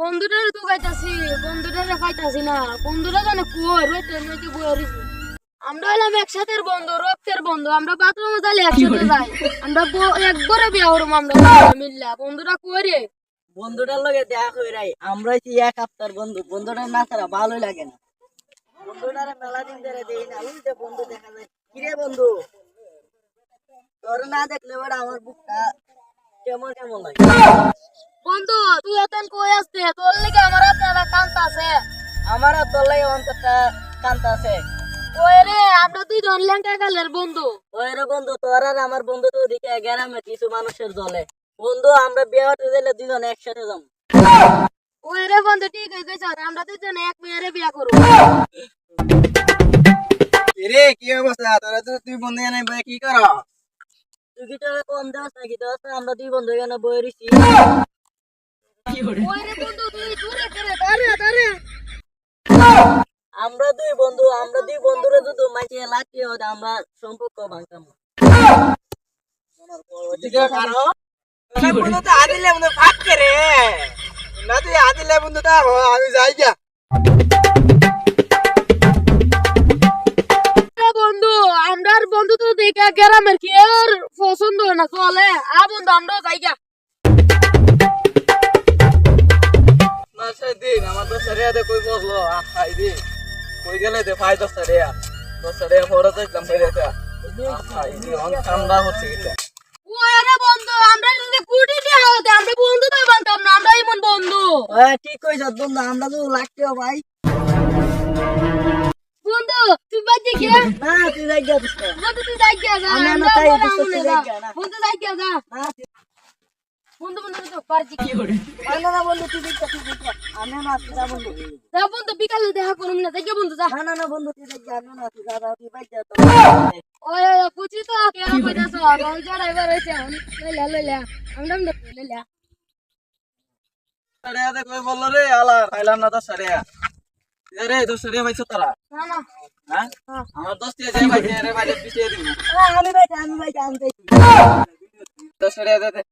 বন্ধুটারে তো গাইতাছি বন্ধুটারে পাইতাছি না। বন্ধুটা জানে কই রইতে নইতে বই রইছে আমরা হলাম একসাথে বন্ধু রক্তের বন্ধু। আমরা বাথরুমে যাইলে একসাথে যাই। আমরা একবারে বিয়া হরম আমরা মিল্লা বন্ধুরা কই রে। বন্ধুটার লগে দেখা কই রাই আমরা হইছি এক হপ্তার বন্ধু। বন্ধুটার না ছাড়া ভালোই লাগে না। বন্ধুটারে মেলা দিন ধরে দেই না। ওই যে বন্ধু দেখা যায়। কিরে বন্ধু? তোর না দেখলে বড় আমার বুকটা কেমন কেমন লাগে? বন্ধু তুই এতন কই আসতে তোর লেগে আমার আপনারা কান্তা আছে। আমার তোর লাগে অন্তরটা কান্ত আছে। কই রে আমরা দুইজন ল্যাংটা গালের বন্ধু। ওই রে বন্ধু তোর আর আমার বন্ধু তো ওদিকে গ্রামে কিছু মানুষের দলে। বন্ধু আমরা বিয়ে হতে দিলে দুজন একসাথে যাব। ওই রে বন্ধু ঠিক হয়ে গেছে। আমরা দুইজন এক মেয়েরে বিয়া করব। রে কি অবস্থা? তোরা তো তুই বন্ধু বই কি কর? তুই কি তোরা কম দেওয়াস নাকি? আমরা দুই বন্ধু এখানে বই রইছি। আমরা দুই বন্ধু আমরা দুই বন্ধুরে যদি মাঝে লাগিয়ে আমরা সম্পর্ক ভাঙতাম। দিকে বন্ধু তো আদিলে বন্ধু না তুই আদিলে বন্ধু তা আমি যাই গা বন্ধু আমরার বন্ধু তো দেখে গ্রামের কি পছন্দ না চলে। আ বন্ধু আমরাও যাই গা দিন আমার দশ টাকা দে কই বসল? খাই দি। কই গেলে দে? ভাই দশ টাকা দশ টাকা পরে দেখলাম বেরিয়েছে খাই দি। অন ঠান্ডা হচ্ছে এটা। ওই রে বন্ধু আমরা যদি কুটি দিয়ে হতে আমরা বন্ধু তো বানতাম না আমরা এমন বন্ধু। হ্যাঁ ঠিক কইছ বন্ধু? আমরা তো লাগতে ভাই বন্ধু তুই বাজে কি না তুই যাই যা বন্ধু তুই যাই গিয়া না আমরা তাই বড় যাই গিয়া না। বন্ধু যাই গিয়া না বন্ধু বন্ধু তো পারছি কি না, না, না, বন্ধু তুই যাই যা, তুই যাই যা। আমি না তুই যা বন্ধু। যা বন্ধু বিকালে দেখা করুম না যাই গিয়া বন্ধু যা। না না না বন্ধু তুই যাই যা, আমি না তুই যা, যা, তুই যাই যা, তো। ওই ওই কুচি তো কেন কইতাছ? রং চড়াইবার হইছে লইলা লইলা আমরা লইলা টাকা দে কই বলল রে আলা খাইলাম না দশ টাকা রে দশ টাকা পাইছো তারা? না না। হ্যাঁ? হ্যাঁ। আমার দশ টাকা যে রে বাইরে পিছিয়ে দিব। আমি ভাই আমি ভাই আমি ভাই দশ টাকা দে।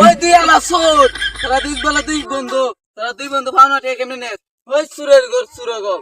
ওই দুই আলা সুর। তারা দুই বেলা দুই বন্ধু। তারা দুই বন্ধু ভাবনা কেমনে নে ওই সুরের ঘর ঘর